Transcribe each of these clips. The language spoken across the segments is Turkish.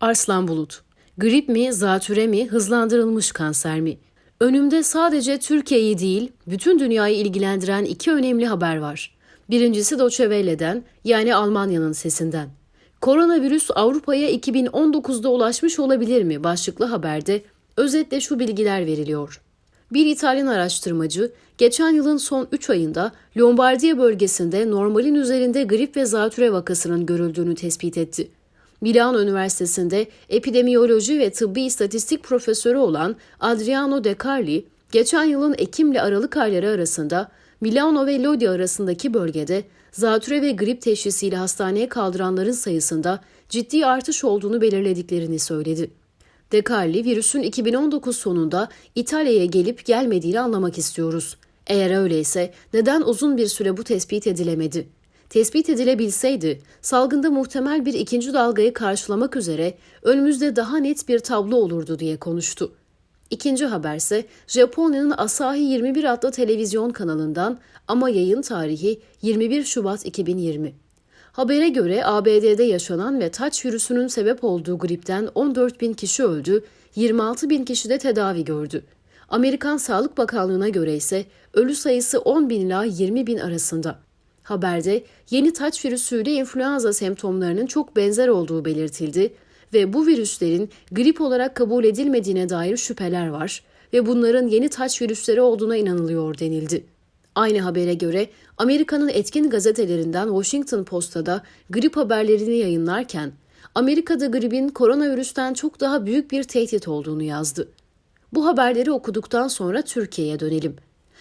Arslan Bulut. Grip mi, zatüre mi, hızlandırılmış kanser mi? Önümde sadece Türkiye'yi değil, bütün dünyayı ilgilendiren iki önemli haber var. Birincisi Deutsche yani Almanya'nın sesinden. Koronavirüs Avrupa'ya 2019'da ulaşmış olabilir mi başlıklı haberde özetle şu bilgiler veriliyor. Bir İtalyan araştırmacı geçen yılın son 3 ayında Lombardiya bölgesinde normalin üzerinde grip ve zatüre vakasının görüldüğünü tespit etti. Milano Üniversitesi'nde epidemiyoloji ve tıbbi istatistik profesörü olan Adriano De Carli, geçen yılın Ekim ile Aralık ayları arasında Milano ve Lodi arasındaki bölgede zatüre ve grip teşhisiyle hastaneye kaldıranların sayısında ciddi artış olduğunu belirlediklerini söyledi. De Carli, virüsün 2019 sonunda İtalya'ya gelip gelmediğini anlamak istiyoruz. Eğer öyleyse neden uzun bir süre bu tespit edilemedi? Tespit edilebilseydi, salgında muhtemel bir ikinci dalgayı karşılamak üzere önümüzde daha net bir tablo olurdu diye konuştu. İkinci haberse Japonya'nın Asahi 21 adlı televizyon kanalından ama yayın tarihi 21 Şubat 2020. Habere göre ABD'de yaşanan ve taç virüsünün sebep olduğu gripten 14 bin kişi öldü, 26 bin kişi de tedavi gördü. Amerikan Sağlık Bakanlığı'na göre ise ölü sayısı 10 bin ila 20 bin arasında. Haberde yeni taç virüsüyle influenza semptomlarının çok benzer olduğu belirtildi ve bu virüslerin grip olarak kabul edilmediğine dair şüpheler var ve bunların yeni taç virüsleri olduğuna inanılıyor denildi. Aynı habere göre Amerika'nın etkin gazetelerinden Washington Post'ta grip haberlerini yayınlarken Amerika'da gripin koronavirüsten çok daha büyük bir tehdit olduğunu yazdı. Bu haberleri okuduktan sonra Türkiye'ye dönelim.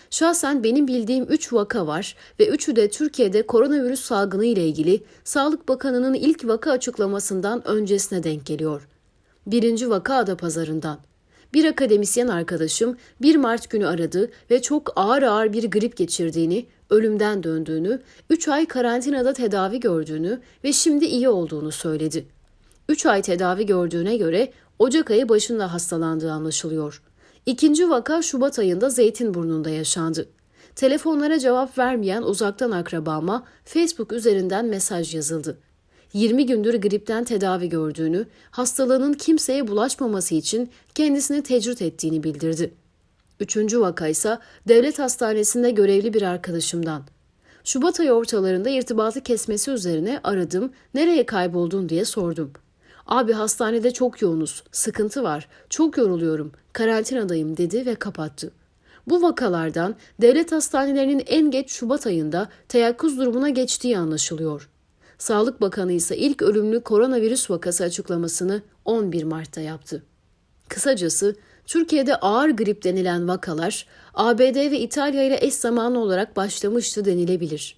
Şahsen benim bildiğim 3 vaka var ve üçü de Türkiye'de koronavirüs salgını ile ilgili Sağlık Bakanı'nın ilk vaka açıklamasından öncesine denk geliyor. Birinci vaka Adapazarı'ndan. Bir akademisyen arkadaşım 1 Mart günü aradı ve çok ağır ağır bir grip geçirdiğini, ölümden döndüğünü, 3 ay karantinada tedavi gördüğünü ve şimdi iyi olduğunu söyledi. 3 ay tedavi gördüğüne göre Ocak ayı başında hastalandığı anlaşılıyor. İkinci vaka Şubat ayında Zeytinburnu'nda yaşandı. Telefonlara cevap vermeyen uzaktan akrabama Facebook üzerinden mesaj yazıldı. 20 gündür gripten tedavi gördüğünü, hastalığının kimseye bulaşmaması için kendisini tecrit ettiğini bildirdi. Üçüncü vaka ise devlet hastanesinde görevli bir arkadaşımdan. Şubat ayı ortalarında irtibatı kesmesi üzerine aradım, nereye kayboldun diye sordum. Abi hastanede çok yoğunuz, sıkıntı var, çok yoruluyorum, karantinadayım dedi ve kapattı. Bu vakalardan devlet hastanelerinin en geç Şubat ayında teyakkuz durumuna geçtiği anlaşılıyor. Sağlık Bakanı ise ilk ölümlü koronavirüs vakası açıklamasını 11 Mart'ta yaptı. Kısacası Türkiye'de ağır grip denilen vakalar ABD ve İtalya ile eş zamanlı olarak başlamıştı denilebilir.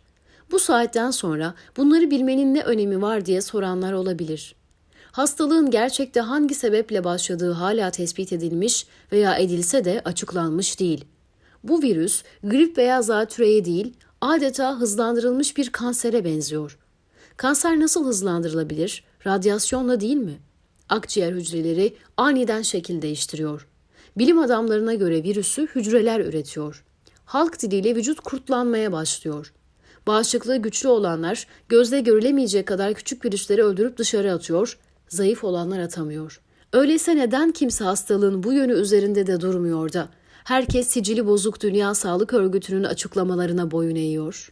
Bu saatten sonra bunları bilmenin ne önemi var diye soranlar olabilir. Hastalığın gerçekte hangi sebeple başladığı hala tespit edilmiş veya edilse de açıklanmış değil. Bu virüs grip veya zatürreye değil, adeta hızlandırılmış bir kansere benziyor. Kanser nasıl hızlandırılabilir? Radyasyonla değil mi? Akciğer hücreleri aniden şekil değiştiriyor. Bilim adamlarına göre virüsü hücreler üretiyor. Halk diliyle vücut kurtlanmaya başlıyor. Bağışıklığı güçlü olanlar gözle görülemeyecek kadar küçük virüsleri öldürüp dışarı atıyor, zayıf olanlar atamıyor. Öyleyse neden kimse hastalığın bu yönü üzerinde de durmuyor da herkes sicili bozuk Dünya Sağlık Örgütü'nün açıklamalarına boyun eğiyor?